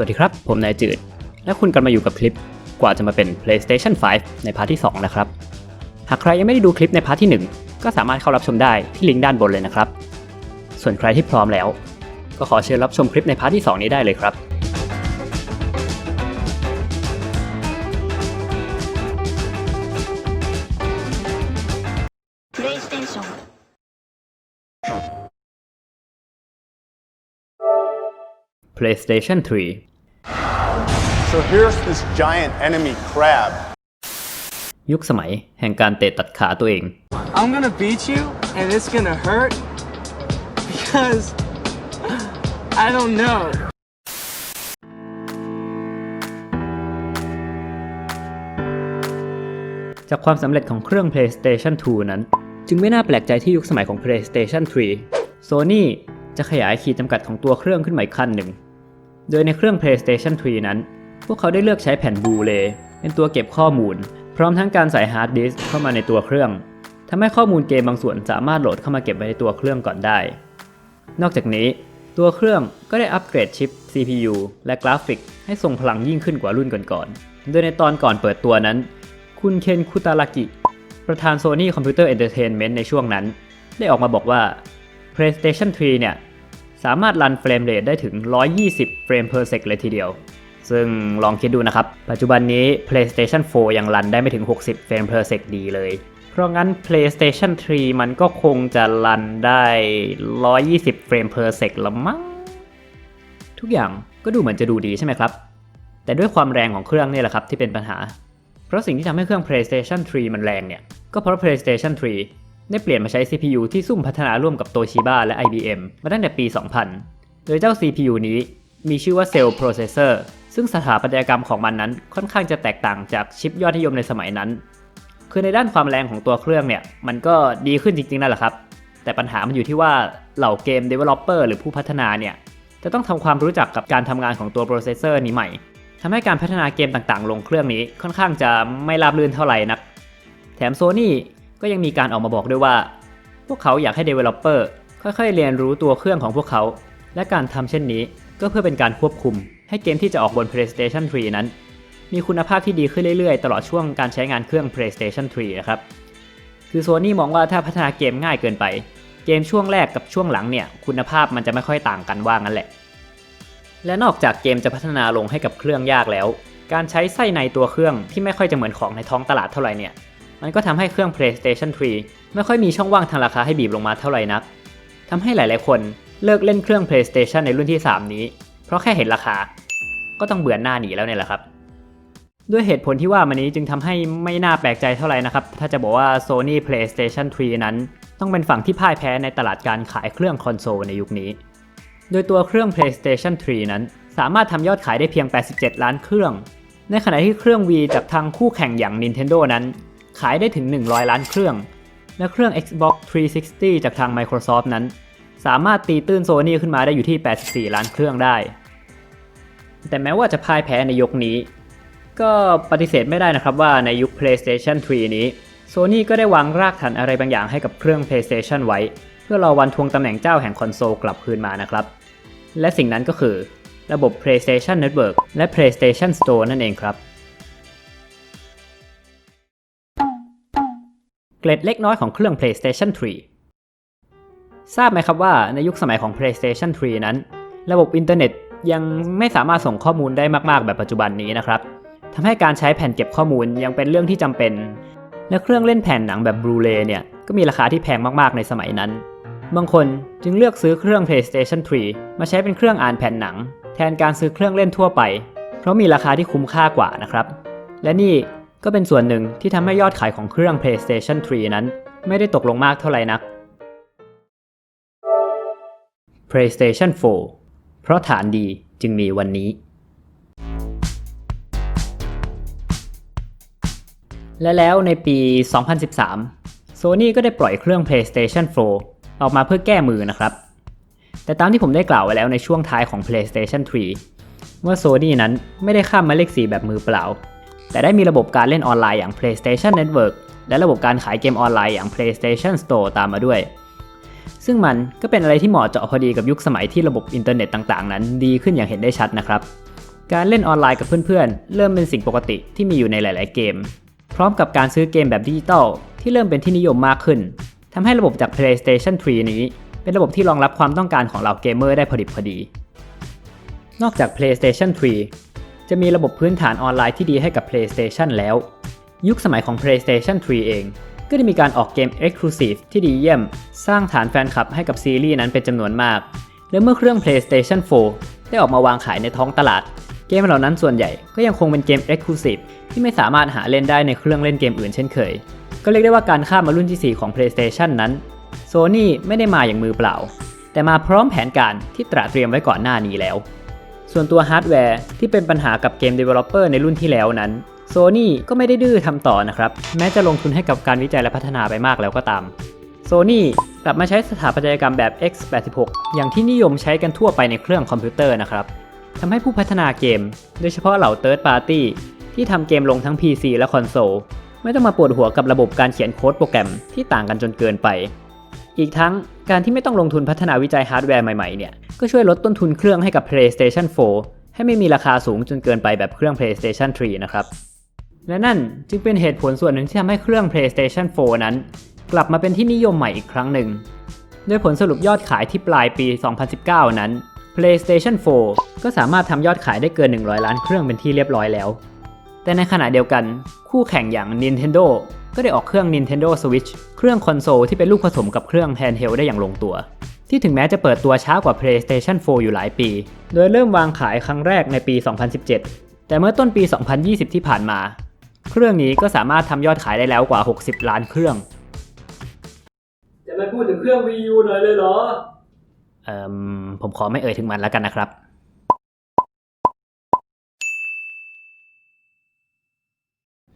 สวัสดีครับ ผมนายจืด และคุณกำลังมาอยู่กับคลิปกว่าจะมาเป็น PlayStation 5 ในพาร์ทที่ 2 นะครับ หากใครยังไม่ได้ดูคลิปในพาร์ทที่ 1 ก็สามารถเข้ารับชมได้ที่ลิงก์ด้านบนเลยนะครับ ส่วนใครที่พร้อมแล้ว ก็ขอเชิญรับชมคลิปในพาร์ทที่ 2 นี้ได้เลยครับプ PlayStation 3 So here's this giant enemy crab. ยุคสมัยแห่งการเตะตัดขาตัวเอง I'm gonna beat you and it's gonna hurt because I don't know. จากความสำเร็จของเครื่อง PlayStation 2 นั้น จึงไม่น่าแปลกใจที่ยุคสมัยของ PlayStation 3 Sony จะขยายขีดจำกัดของตัวเครื่องขึ้นมาอีกขั้นหนึ่ง โดยในเครื่อง PlayStation 3 นั้น พวกเขาได้เลือกใช้แผ่นบูเรย์เป็นตัวเก็บข้อมูล พร้อมทั้งการใส่ฮาร์ดดิสก์เข้ามาในตัวเครื่องทำให้ข้อมูลเกมบางส่วนสามารถโหลดเข้ามาเก็บไว้ในตัวเครื่องก่อนได้ นอกจากนี้ตัวเครื่องก็ได้อัปเกรดชิป CPU และกราฟิก ให้ทรงพลังยิ่งขึ้นกว่ารุ่นก่อนๆ โดยในตอนก่อนเปิดตัวนั้น คุณเคนคุตารากิ ประธาน Sony Computer Entertainment ในช่วงนั้น ได้ออกมาบอกว่า PlayStation 3 เนี่ย สามารถรันเฟรมเรทได้ถึง 120 เฟรม per sec เลยทีเดียว ซึ่งลองคิดดูนะครับ ปัจจุบันนี้ PlayStation 4 ยังรันได้ไม่ถึง 60 เฟรม per sec ดีเลย เพราะงั้น PlayStation 3 มันก็คงจะรันได้ 120 เฟรม per sec ละมั้ง ทุกอย่างก็ดูเหมือนจะดูดีใช่ไหมครับ แต่ด้วยความแรงของเครื่องนี่แหละครับที่เป็นปัญหา เพราะสิ่งที่ทำให้เครื่อง PlayStation 3 มันแรงเนี่ย ก็เพราะ PlayStation 3 ได้เปลี่ยนมาใช้ CPU ที่ซุ่มพัฒนาร่วมกับ Toshiba และ IBM มาตั้งแต่ปี 2000 โดยเจ้า CPU นี้มีชื่อว่า Cell Processor ซึ่งสถาปัตยกรรมของมันนั้นค่อนข้างจะแตกต่างจากชิปยอดนิยมในสมัยนั้น คือในด้านความแรงของตัวเครื่องเนี่ย มันก็ดีขึ้นจริงๆนั่นแหละครับ แต่ปัญหามันอยู่ที่ว่าเหล่าเกม Developer หรือผู้พัฒนาเนี่ย จะต้องทำความรู้จักกับการทำงานของตัวโปรเซสเซอร์นี้ใหม่ทำให้การพัฒนาเกมต่างๆ ลงเครื่องนี้ค่อนข้างจะไม่ราบรื่นเท่าไหร่นัก แถม Sony ก็ยังมีการออกมาบอกด้วยว่า พวกเขาอยากให้ Developer ค่อยๆ เรียนรู้ตัวเครื่องของพวกเขา และการทำเช่นนี้ก็เพื่อเป็นการควบคุม ให้เกมที่จะออกบน PlayStation 3 นั้น มีคุณภาพที่ดีขึ้นเรื่อยๆ ตลอดช่วงการใช้งานเครื่อง PlayStation 3 นะครับ คือ Sony มองว่าถ้าพัฒนาเกมง่ายเกินไป เกมช่วงแรกกับช่วงหลังเนี่ยคุณภาพมันจะไม่ค่อยต่างกันว่างั้นแหละ และนอกจากเกมจะพัฒนาลงให้กับเครื่องยากแล้ว การใช้ไส้ในตัวเครื่องที่ไม่ค่อยจะเหมือนของในท้องตลาดเท่าไหร่เนี่ย มันก็ทำให้เครื่อง PlayStation 3 ไม่ค่อยมีช่องว่างทางราคาให้บีบลงมาเท่าไหร่นักทำให้หลายๆคนเลิกเล่นเครื่อง PlayStation ในรุ่นที่ 3 นี้ เพราะแค่เห็นราคา ก็ต้องเบื่อหน้าหนีแล้วเนี่ยแหละครับ ด้วยเหตุผลที่ว่ามันนี้จึงทำให้ไม่น่าแปลกใจเท่าไหร่นะครับ ถ้าจะบอกว่า Sony PlayStation 3 นั้น ต้องเป็นฝั่งที่พ่ายแพ้ในตลาดการขายเครื่องคอนโซลในยุคนี้ โดยตัวเครื่อง PlayStation 3 นั้น สามารถทำยอดขายได้เพียง 87 ล้านเครื่อง ในขณะที่เครื่อง Wii จากทางคู่แข่งอย่าง Nintendo นั้น ขายได้ถึง 100 ล้านเครื่อง และเครื่อง Xbox 360 จากทาง Microsoft นั้น สามารถตีตื้น Sony ขึ้นมาได้อยู่ที่ 84 ล้านเครื่องได้ แต่แม้ว่าจะพ่ายแพ้ในยกนี้ ก็ปฏิเสธไม่ได้นะครับว่าในยุค PlayStation 3 นี้ Sony ก็ได้วางรากฐานอะไรบางอย่างให้กับเครื่อง PlayStation ไว้ เพื่อรอวันทวงตำแหน่งเจ้าแห่งคอนโซลกลับคืนมานะครับ และสิ่งนั้นก็คือ ระบบ PlayStation Network และ PlayStation Store นั่นเองครับ เกร็ดเล็กน้อยของเครื่อง PlayStation 3 ทราบไหมครับว่าในยุคสมัยของ PlayStation 3 นั้น ระบบอินเทอร์เน็ตยังไม่สามารถส่งข้อมูลได้มากๆ แบบปัจจุบันนี้นะครับทำให้การใช้แผ่นเก็บข้อมูลยังเป็นเรื่องที่จำเป็น และเครื่องเล่นแผ่นหนังแบบบลูเรย์เนี่ยก็มีราคาที่แพงมากๆ ในสมัยนั้น บางคนจึงเลือกซื้อเครื่อง PlayStation 3 มาใช้เป็นเครื่องอ่านแผ่นหนัง แทนการซื้อเครื่องเล่นทั่วไป เพราะมีราคาที่คุ้มค่ากว่านะครับ และนี่ ก็เป็นส่วนหนึ่งที่ทำให้ยอดขายของเครื่อง PlayStation 3 นั้น ไม่ได้ตกลงมากเท่าไหร่นัก PlayStation 4 เพราะฐานดีจึงมีวันนี้ และแล้วในปี 2013 Sony ก็ได้ปล่อยเครื่อง PlayStation 4 ออกมาเพื่อแก้มือนะครับ แต่ตามที่ผมได้กล่าวไว้แล้วในช่วงท้ายของ PlayStation 3 ว่า Sony นั้นไม่ได้ข้ามมาเลข 4 แบบมือเปล่า แต่ได้มีระบบการเล่นออนไลน์อย่าง PlayStation Network และระบบการขายเกมออนไลน์อย่าง PlayStation Store ตามมาด้วย ซึ่งมันก็เป็นอะไรที่เหมาะเจาะพอดีกับยุคสมัยที่ระบบอินเทอร์เน็ตต่างๆ นั้นดีขึ้นอย่างเห็นได้ชัดนะครับ การเล่นออนไลน์กับเพื่อนๆ เริ่มเป็นสิ่งปกติที่มีอยู่ในหลาย ๆ เกม พร้อมกับการซื้อเกมแบบดิจิตอลที่เริ่มเป็นที่นิยมมากขึ้นทำให้ระบบจาก PlayStation 3 นี้ เป็นระบบที่รองรับความต้องการของเหล่าเกมเมอร์ได้พอดิบพอดี นอกจาก PlayStation 3 จะมีระบบพื้นฐานออนไลน์ที่ดีให้กับ PlayStation แล้ว ยุคสมัยของ PlayStation 3 เอง ก็ได้มีการออกเกม Exclusive ที่ดีเยี่ยม สร้างฐานแฟนคลับให้กับซีรีส์นั้นเป็นจำนวนมาก และเมื่อเครื่อง PlayStation 4 ได้ออกมาวางขายในท้องตลาด เกมเหล่านั้นส่วนใหญ่ก็ยังคงเป็นเกม Exclusive ที่ไม่สามารถหาเล่นได้ในเครื่องเล่นเกมอื่นเช่นเคย ก็เรียกได้ว่าการข้ามมารุ่นที่ 4 ของ PlayStation นั้น Sony ไม่ได้มาอย่างมือเปล่า แต่มาพร้อมแผนการที่ตระเตรียมไว้ก่อนหน้านี้แล้ว ส่วนตัวฮาร์ดแวร์ที่เป็นปัญหากับเกม Developer ในรุ่นที่แล้วนั้น Sony ก็ไม่ได้ดื้อทำต่อนะครับ แม้จะลงทุนให้กับการวิจัยและพัฒนาไปมากแล้วก็ตาม Sony กลับมาใช้สถาปัตยกรรมแบบ x86 อย่างที่นิยมใช้กันทั่วไปในเครื่องคอมพิวเตอร์นะครับทำให้ผู้พัฒนาเกม โดยเฉพาะเหล่า Third Party ที่ทำเกมลงทั้ง PC และคอนโซลไม่ต้องมาปวดหัวกับระบบการเขียนโค้ดโปรแกรมที่ต่างกันจนเกินไป อีกทั้งการที่ไม่ต้องลงทุนพัฒนาวิจัยฮาร์ดแวร์ใหม่ๆเนี่ย ก็ช่วยลดต้นทุนเครื่องให้กับ PlayStation 4 ให้ไม่มีราคาสูงจนเกินไปแบบเครื่อง PlayStation 3 นะครับ และนั่นจึงเป็นเหตุผลส่วนหนึ่งที่ทำให้เครื่อง PlayStation 4 นั้น กลับมาเป็นที่นิยมใหม่อีกครั้งหนึ่ง โดยผลสรุปยอดขายที่ปลายปี 2019 นั้น PlayStation 4 ก็สามารถทำยอดขายได้เกิน 100 ล้านเครื่องเป็นที่เรียบร้อยแล้ว แต่ในขณะเดียวกันคู่แข่งอย่าง Nintendo ก็ได้ออกเครื่อง Nintendo Switch เครื่องคอนโซลที่เป็นลูกผสมกับเครื่อง handheld ได้อย่างลงตัว ที่ถึงแม้จะเปิดตัวช้ากว่า PlayStation 4 อยู่หลายปี โดยเริ่มวางขายครั้งแรกในปี 2017 แต่เมื่อต้นปี 2020 ที่ผ่านมา เครื่องนี้ก็สามารถทำยอดขายได้แล้วกว่า 60 ล้านเครื่องจะไม่พูดถึงเครื่อง Wii U หน่อยเลยเหรอเอ่อผมขอไม่เอ่ยถึงมันแล้วกันนะครับ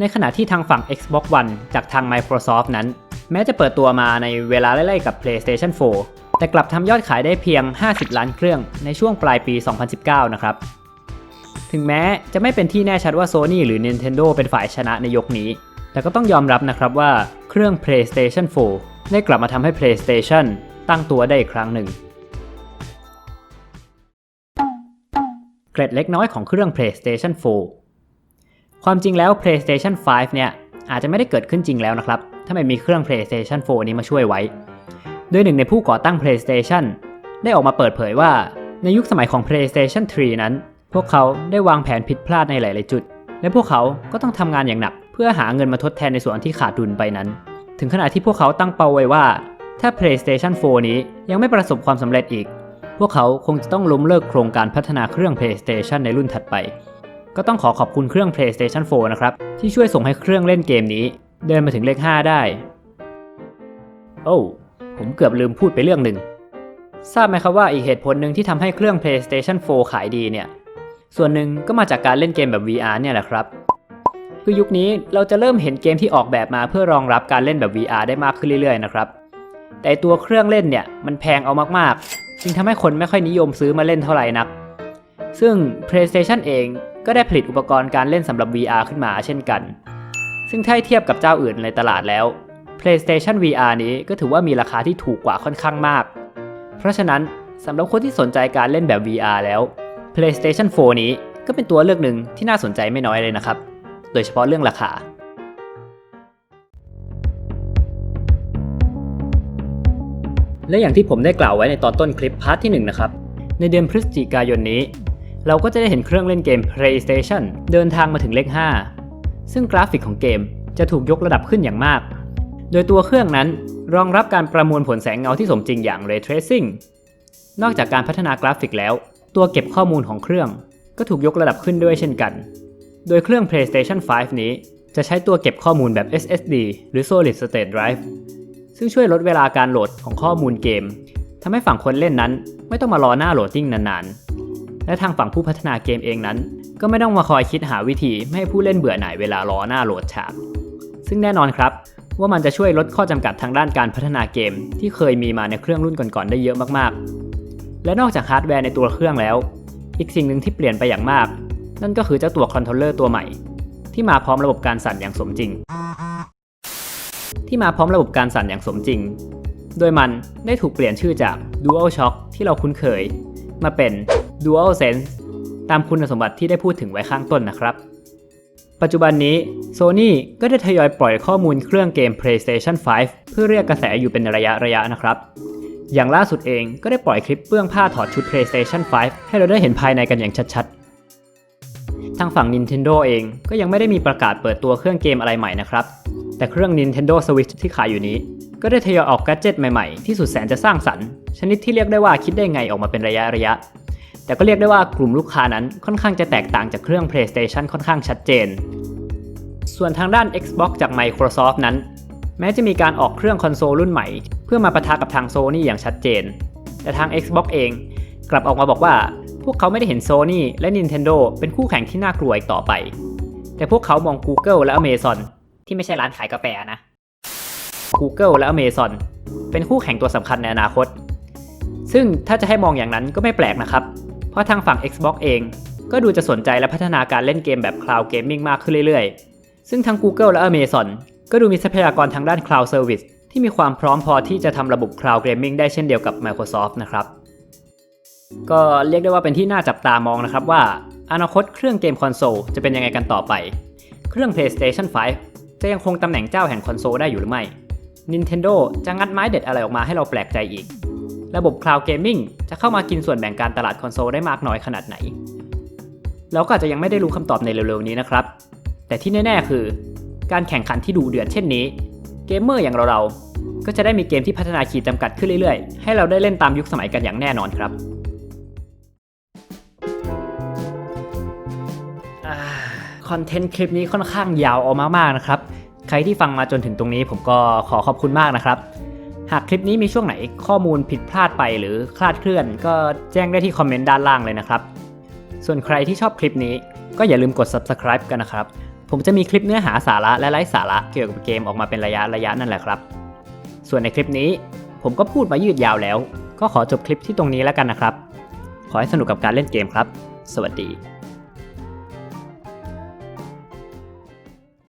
ในขณะที่ทางฝั่ง Xbox One จากทาง Microsoft นั้น แม้จะเปิดตัวมาในเวลาไล่ๆกับ PlayStation 4 แต่กลับทำยอดขายได้เพียง 50 ล้านเครื่องในช่วงปลายปี 2019 นะครับ ถึงแม้จะไม่เป็นที่แน่ชัดว่า Sony หรือ Nintendo เป็นฝ่ายชนะในยกนี้ แต่ก็ต้องยอมรับนะครับว่าเครื่อง PlayStation 4 ได้กลับมาทำให้ PlayStation ตั้งตัวได้อีกครั้งหนึ่งเกร็ดเล็กน้อยของเครื่อง PlayStation 4 ความจริงแล้ว PlayStation 5 เนี่ย อาจจะไม่ได้เกิดขึ้นจริงแล้วนะครับ ถ้าไม่มีเครื่อง PlayStation 4 นี้มาช่วยไว้ โดยหนึ่งในผู้ก่อตั้ง PlayStation ได้ออกมาเปิดเผยว่า ในยุคสมัยของ PlayStation 3 นั้น พวกเขาได้วางแผนผิดพลาดในหลาย ๆ จุด และพวกเขาก็ต้องทำงานอย่างหนัก เพื่อหาเงินมาทดแทนในส่วนที่ขาดดุลไปนั้น ถึงขนาดที่พวกเขาตั้งเป้าไว้ว่า ถ้า PlayStation 4 นี้ยังไม่ประสบความสำเร็จอีก พวกเขาคงจะต้องล้มเลิกโครงการพัฒนาเครื่อง PlayStation ในรุ่นถัดไป ก็ต้องขอขอบคุณเครื่อง PlayStation 4 นะครับ ที่ช่วยส่งให้เครื่องเล่นเกมนี้ เดินมาถึงเลข 5 ได้ โอ้ผมเกือบลืมพูดไปเรื่องหนึ่ง ทราบไหมครับว่าอีกเหตุผลหนึ่งที่ทำให้เครื่อง PlayStation 4 ขายดีเนี่ย ส่วนหนึ่งก็มาจากการเล่นเกมแบบ VR เนี่ยแหละครับคือยุคนี้เราจะเริ่มเห็นเกมที่ออกแบบมาเพื่อรองรับการเล่นแบบ VR ได้มากขึ้นเรื่อยๆนะครับ แต่ตัวเครื่องเล่นเนี่ยมันแพงเอามากๆ จึงทำให้คนไม่ค่อยนิยมซื้อมาเล่นเท่าไหร่นัก ซึ่ง PlayStation เอง ก็ได้ผลิตอุปกรณ์การเล่นสำหรับ VR ขึ้นมาเช่นกัน ซึ่งถ้าเทียบกับเจ้าอื่นในตลาดแล้ว PlayStation VR นี้ก็ถือว่ามีราคาที่ถูกกว่าค่อนข้างมาก เพราะฉะนั้นสำหรับคนที่สนใจการเล่นแบบ VR แล้ว PlayStation 4 นี้ก็เป็นตัวเลือกหนึ่งที่น่าสนใจไม่น้อยเลยนะครับ โดยเฉพาะเรื่องราคา และอย่างที่ผมได้กล่าวไว้ในตอนต้นคลิปพาร์ทที่1นะครับ ในเดือนพฤศจิกายนนี้ เราก็จะได้เห็นเครื่องเล่นเกม PlayStation เดินทางมาถึงเลข 5 ซึ่งกราฟิกของเกมจะถูกยกระดับขึ้นอย่างมาก โดยตัวเครื่องนั้นรองรับการประมวลผลแสงเงาที่สมจริงอย่าง Ray Tracing นอกจากการพัฒนากราฟิกแล้ว ตัวเก็บข้อมูลของเครื่องก็ถูกยกระดับขึ้นด้วยเช่นกัน โดยเครื่อง PlayStation 5 นี้จะใช้ตัวเก็บข้อมูลแบบ SSD หรือ Solid State Drive ซึ่งช่วยลดเวลาการโหลดของข้อมูลเกมทำให้ฝั่งคนเล่นนั้นไม่ต้องมารอหน้าโหลดดิ้งนานๆ และทางฝั่งผู้พัฒนาเกมเองนั้น ก็ไม่ต้องมาคอยคิดหาวิธีไม่ให้ผู้เล่นเบื่อหน่ายเวลารอหน้าโหลดฉาก ซึ่งแน่นอนครับ ว่ามันจะช่วยลดข้อจำกัดทางด้านการพัฒนาเกม ที่เคยมีมาในเครื่องรุ่นก่อนๆได้เยอะมากๆ และนอกจากฮาร์ดแวร์ในตัวเครื่องแล้ว อีกสิ่งหนึ่งที่เปลี่ยนไปอย่างมาก นั่นก็คือเจ้าตัวคอนโทรลเลอร์ตัวใหม่ ที่มาพร้อมระบบการสั่นอย่างสมจริง ที่มาพร้อมระบบการสั่นอย่างสมจริง โดยมันได้ถูกเปลี่ยนชื่อจาก DualShock ที่เราคุ้นเคย มาเป็น DualSense ตามคุณสมบัติที่ได้พูดถึงไว้ข้างต้นนะครับ ปัจจุบันนี้ Sony ก็ได้ทยอยปล่อยข้อมูลเครื่องเกม PlayStation 5 เพื่อเรียกกระแสอยู่เป็นระยะระยะนะครับ อย่างล่าสุดเองก็ได้ปล่อยคลิปเบื้องผ้าถอดชุด PlayStation 5 ให้เราได้เห็นภายในกันอย่างชัดๆ ทางฝั่ง Nintendo เองก็ยังไม่ได้มีประกาศเปิดตัวเครื่องเกมอะไรใหม่นะครับ แต่เครื่อง Nintendo Switch ที่ขายอยู่นี้ก็ได้ทยอยออกแกดเจิตใหม่ๆ ที่สุดแสนจะสร้างสรรค์ ชนิดที่เรียกได้ว่าคิดได้ไงออกมาเป็นระยะระยะ แต่ก็เรียกได้ว่ากลุ่มลูกค้านั้นค่อนข้างจะแตกต่างจากเครื่อง PlayStation ค่อนข้างชัดเจน ส่วนทางด้าน Xbox จาก Microsoft นั้น แม้จะมีการออกเครื่องคอนโซลรุ่นใหม่ เพื่อมาปะทะกับทาง Sony อย่างชัดเจน แต่ทาง Xbox เองกลับออกมาบอกว่า พวกเขาไม่ได้เห็น Sony และ Nintendo เป็นคู่แข่งที่น่ากลัวอีกต่อไป แต่พวกเขามอง Google และ Amazon ที่ไม่ใช่ร้านขายกาแฟนะ Google และ Amazon เป็นคู่แข่งตัวสำคัญในอนาคต ซึ่งถ้าจะให้มองอย่างนั้นก็ไม่แปลกนะครับ เพราะทางฝั่ง Xbox เอง ก็ดูจะสนใจและพัฒนาการเล่นเกมแบบ Cloud Gaming มากขึ้นเรื่อยๆ ซึ่งทั้ง Google และ Amazon ก็ดูมีทรัพยากรทางด้าน Cloud Service ที่มีความพร้อมพอที่จะทำระบบ Cloud Gaming ได้เช่นเดียวกับ Microsoft นะครับ ก็เรียกได้ว่าเป็นที่น่าจับตามองนะครับว่า อนาคตเครื่องเกมคอนโซลจะเป็นยังไงกันต่อไป เครื่อง PlayStation 5 จะยังคงตำแหน่งเจ้าแห่งคอนโซลได้อยู่หรือไม่ Nintendo จะงัดไม้เด็ดอะไรออกมาให้เราแปลกใจอีก ระบบ Cloud Gaming จะเข้ามากินส่วนแบ่งการตลาดคอนโซลได้มากน้อยขนาดไหน เราก็อาจจะยังไม่ได้รู้คำตอบในเร็วๆนี้นะครับ แต่ที่แน่ๆคือ การแข่งขันที่ดูเดือดเช่นนี้ เกมเมอร์อย่างเราๆ ก็จะได้มีเกมที่พัฒนาขีดจำกัดขึ้นเรื่อยๆ ให้เราได้เล่นตามยุคสมัยกันอย่างแน่นอนครับคอนเทนต์คลิปนี้ค่อนข้างยาวออกมากๆนะครับ ใครที่ฟังมาจนถึงตรงนี้ผมก็ขอขอบคุณมากนะครับ หากคลิปนี้มีช่วงไหนข้อมูลผิดพลาดไปหรือคลาดเคลื่อน ก็แจ้งได้ที่คอมเมนต์ด้านล่างเลยนะครับ ส่วนใครที่ชอบคลิปนี้ก็อย่าลืมกด subscribe กันนะครับ ผมจะมีคลิปเนื้อหาสาระและไร้สาระเกี่ยวกับเกมออกมาเป็นระยะระยะนั่นแหละครับ ส่วนในคลิปนี้ผมก็พูดมายืดยาวแล้ว ก็ขอจบคลิปที่ตรงนี้แล้วกันนะครับ ขอให้สนุกกับการเล่นเกมครับ สวัสดี